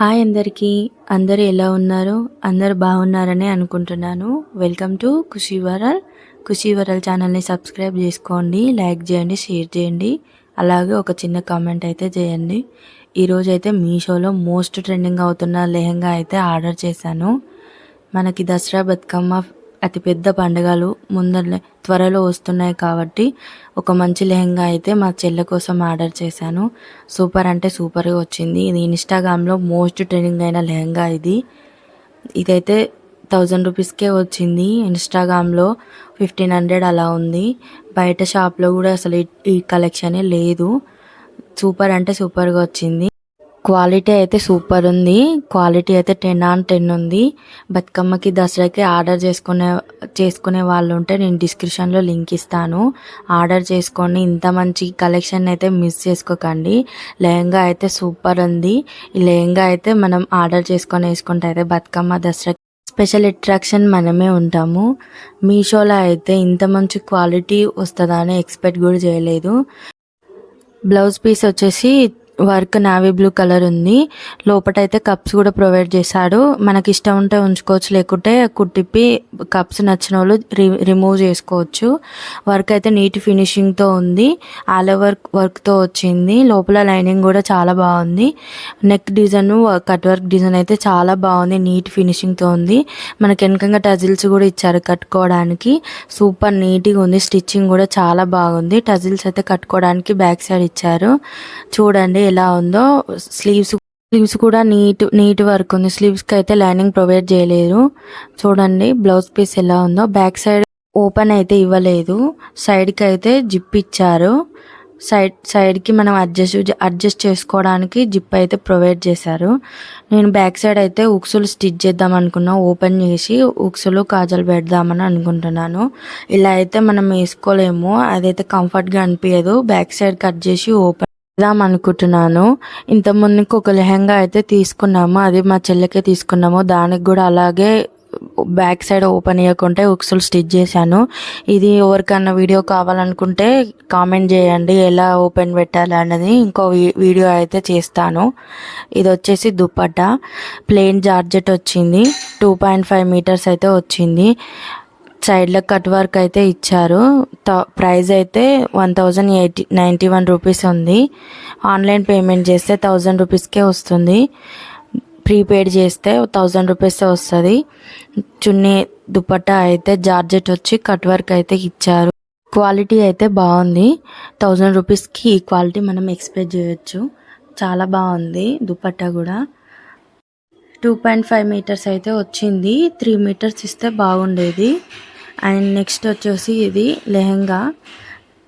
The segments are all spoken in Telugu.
హాయ్ అందరికీ. అందరూ ఎలా ఉన్నారు అందరు బాగున్నారని అనుకుంటున్నాను. వెల్కమ్ టు ఖుషీ వరల్. ఖుషీ వరల్ ఛానల్ని సబ్స్క్రైబ్ చేసుకోండి లైక్ చేయండి షేర్ చేయండి. అలాగే ఒక చిన్న కామెంట్ అయితే చేయండి. ఈరోజు అయితే మీషోలో మోస్ట్ ట్రెండింగ్ అవుతున్న లెహంగా అయితే ఆర్డర్ చేశాను. మనకి దసరా బతుకమ్మ అతిపెద్ద పండుగలు ముందర త్వరలో వస్తున్నాయి కాబట్టి ఒక మంచి లెహంగా అయితే మా చెల్లె కోసం ఆర్డర్ చేశాను. సూపర్ అంటే సూపర్గా వచ్చింది. ఇది ఇన్స్టాగ్రామ్లో మోస్ట్ ట్రెండింగ్ అయిన లెహంగా ఇది. ఇదైతే థౌజండ్ రూపీస్కే వచ్చింది. ఇన్స్టాగ్రామ్లో ఫిఫ్టీన్ హండ్రెడ్ అలా ఉంది. బయట షాప్లో కూడా అసలు ఈ- ఈ కలెక్షనే లేదు. సూపర్ అంటే సూపర్గా వచ్చింది. క్వాలిటీ అయితే సూపర్ ఉంది. క్వాలిటీ అయితే టెన్ ఆన్ టెన్ ఉంది. బతుకమ్మకి దసరాకి ఆర్డర్ చేసుకునే చేసుకునే వాళ్ళు ఉంటే నేను డిస్క్రిప్షన్లో లింక్ ఇస్తాను. ఆర్డర్ చేసుకొని ఇంత మంచి కలెక్షన్ అయితే మిస్ చేసుకోకండి. లెహంగా అయితే సూపర్ ఉంది. ఈ లెహంగా అయితే మనం ఆర్డర్ చేసుకొని వేసుకుంటే అయితే బతుకమ్మ దసరా స్పెషల్ అట్రాక్షన్ మనమే ఉంటాము. మీషోలో అయితే ఇంత మంచి క్వాలిటీ వస్తుందా అని ఎక్స్పెక్ట్ కూడా చేయలేదు. బ్లౌజ్ పీస్ వచ్చేసి వర్క్ నావీ బ్లూ కలర్ ఉంది. లోపల అయితే కప్స్ కూడా ప్రొవైడ్ చేశాడు మనకి ఇష్టం ఉంటే ఉంచుకోవచ్చు లేకుంటే కుట్టిప్పి కప్స్ నచ్చిన వాళ్ళు రి రిమూవ్ చేసుకోవచ్చు. వర్క్ అయితే నీట్ ఫినిషింగ్తో ఉంది. ఆల్ ఓవర్ వర్క్తో వచ్చింది. లోపల లైనింగ్ కూడా చాలా బాగుంది. Neck design cut work design అయితే చాలా బాగుంది. నీట్ ఫినిషింగ్తో ఉంది. మనకి వెనకంగా టజిల్స్ కూడా ఇచ్చారు కట్టుకోవడానికి. సూపర్ నీట్గా ఉంది. స్టిచ్చింగ్ కూడా చాలా బాగుంది. టజిల్స్ అయితే కట్టుకోవడానికి బ్యాక్ సైడ్ ఇచ్చారు. చూడండి ఎలా ఉందో స్లీవ్స్ స్లీవ్స్ కూడా నీట్ నీట్ వర్క్ ఉంది. స్లీవ్స్కి అయితే లైనింగ్ ప్రొవైడ్ చేయలేదు చూడండి బ్లౌజ్ పీస్ ఎలా ఉందో. బ్యాక్ సైడ్ ఓపెన్ అయితే ఇవ్వలేదు. సైడ్కి అయితే జిప్ ఇచ్చారు. సైడ్ సైడ్కి మనం అడ్జస్ట్ అడ్జస్ట్ చేసుకోవడానికి జిప్ అయితే ప్రొవైడ్ చేశారు. నేను బ్యాక్ సైడ్ అయితే ఉక్సులు స్టిచ్ చేద్దాం అనుకున్నా. ఓపెన్ చేసి ఉక్సులు కాజలు పెడదామని అనుకుంటున్నాను. ఇలా అయితే మనం వేసుకోలేము. అదైతే కంఫర్ట్గా అనిపించదు బ్యాక్ సైడ్ కట్ చేసి ఓపెన్ చేద్దాం అనుకుంటున్నాను. ఇంత ముందుకు ఒక లెహంగా అయితే తీసుకున్నాము అది మా చెల్లెకే తీసుకున్నాము. దానికి కూడా అలాగే బ్యాక్ సైడ్ ఓపెన్ చేయకుంటే ఉక్సులు స్టిచ్ చేశాను. ఇది ఎవరికన్నా వీడియో కావాలనుకుంటే కామెంట్ చేయండి ఎలా ఓపెన్ పెట్టాలి అన్నది ఇంకో వీ- వీడియో అయితే చేస్తాను. ఇది వచ్చేసి దుప్పట్టా ప్లెయిన్ జార్జెట్ వచ్చింది టూ పాయింట్ ఫైవ్ మీటర్స్ అయితే వచ్చింది. సైడ్లో కట్ వర్క్ అయితే ఇచ్చారు. త- ప్రైస్ అయితే one thousand eighty ninety one rupees ఉంది. ఆన్లైన్ పేమెంట్ చేస్తే థౌజండ్ రూపీస్కే వస్తుంది. ప్రీపెయిడ్ చేస్తే థౌజండ్ రూపీస్ వస్తుంది. చున్నీ దుపట్టా అయితే జార్జెట్ వచ్చి కట్ వర్క్ అయితే ఇచ్చారు. క్వాలిటీ అయితే బాగుంది. థౌజండ్ రూపీస్కి ఈ క్వాలిటీ మనం ఎక్స్పెక్ట్ చేయొచ్చు. చాలా బాగుంది దుపట్టా కూడా. టూ పాయింట్ ఫైవ్ మీటర్స్ అయితే వచ్చింది. త్రీ మీటర్స్ ఇస్తే బాగుండేది. అండ్ నెక్స్ట్ వచ్చేసి ఇది లెహంగా.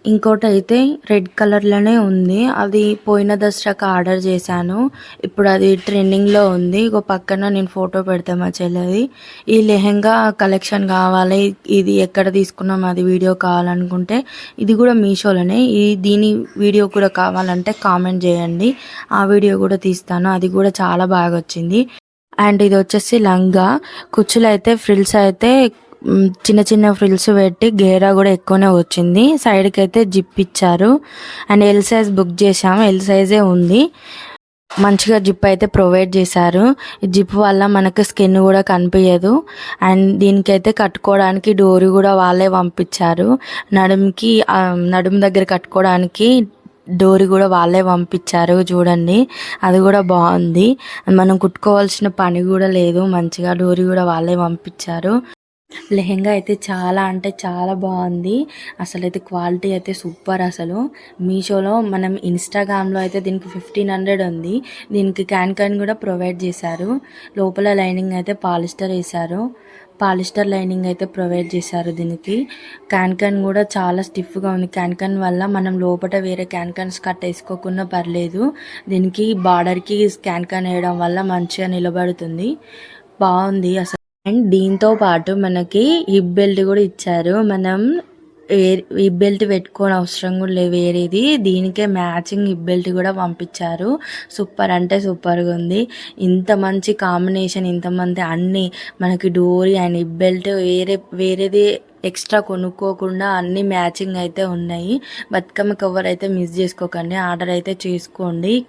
ఇంకోటి అయితే రెడ్ కలర్లోనే ఉంది. అది పోయిన దసరాకు ఆర్డర్ చేశాను. ఇప్పుడు అది ట్రెండింగ్లో ఉంది. ఒక పక్కన నేను ఫోటో పెడతా మా చెల్లెది. ఈ లెహంగా కలెక్షన్ కావాలి. ఇది ఎక్కడ తీసుకున్నాం అది వీడియో కావాలనుకుంటే ఇది కూడా మీషోలోనే. ఈ దీని వీడియో కూడా కావాలంటే కామెంట్ చేయండి. ఆ వీడియో కూడా తీస్తాను. అది కూడా చాలా బాగా వచ్చింది. అండ్ ఇది వచ్చేసి లంగా. కుచ్చులు అయితే ఫ్రిల్స్ అయితే చిన్న చిన్న ఫ్రిల్స్ పెట్టి గేరా కూడా ఎక్కువనే వచ్చింది. సైడ్కి అయితే జిప్ ఇచ్చారు. అండ్ ఎల్ సైజ్ బుక్ చేసాము ఎల్ సైజే ఉంది. మంచిగా జిప్ అయితే ప్రొవైడ్ చేశారు. జిప్ వల్ల మనకు స్కిన్ కూడా కనిపించదు అండ్ దీనికైతే కట్టుకోవడానికి డోరీ కూడా వాళ్ళే పంపించారు. నడుముకి నడుము దగ్గర కట్టుకోవడానికి డోరీ కూడా వాళ్ళే పంపించారు చూడండి. అది కూడా బాగుంది. మనం కుట్టుకోవాల్సిన పని కూడా లేదు. మంచిగా డోరీ కూడా వాళ్ళే పంపించారు. లెహెంగా అయితే చాలా అంటే చాలా బాగుంది. అసలు అయితే క్వాలిటీ అయితే సూపర్ అసలు. మీషోలో మనం ఇన్స్టాగ్రామ్లో అయితే దీనికి ఫిఫ్టీన్ హండ్రెడ్ ఉంది. దీనికి క్యాన్ క్యాన్ కూడా ప్రొవైడ్ చేశారు. లోపల లైనింగ్ అయితే పాలిస్టర్ వేశారు. పాలిస్టర్ లైనింగ్ అయితే ప్రొవైడ్ చేశారు దీనికి. క్యాన్ క్యాన్ కూడా చాలా స్టిఫ్గా ఉంది. క్యాన్ క్యాన్ వల్ల మనం లోపల వేరే క్యాన్ క్యాన్స్ కట్ వేసుకోకుండా పర్లేదు. దీనికి బార్డర్కి క్యాన్ క్యాన్ వేయడం వల్ల మంచిగా నిలబడుతుంది. బాగుంది అసలు. అండ్ దీంతో పాటు మనకి హిప్ బెల్ట్ కూడా ఇచ్చారు. మనం ఏ- హిప్ బెల్ట్ పెట్టుకోని అవసరం కూడా లేదు. వేరేది దీనికే మ్యాచింగ్ హిప్ బెల్ట్ కూడా పంపించారు. సూపర్ అంటే సూపర్గా ఉంది. ఇంత మంచి కాంబినేషన్ ఇంతమంది అన్ని మనకి డోరీ అండ్ హిప్ బెల్ట్ వేరే వేరేది ఎక్స్ట్రా కొనుక్కోకుండా అన్ని మ్యాచింగ్ అయితే ఉన్నాయి. బతుకమ్మ కవర్ అయితే మిస్ చేసుకోకండి ఆర్డర్ అయితే చేసుకోండి.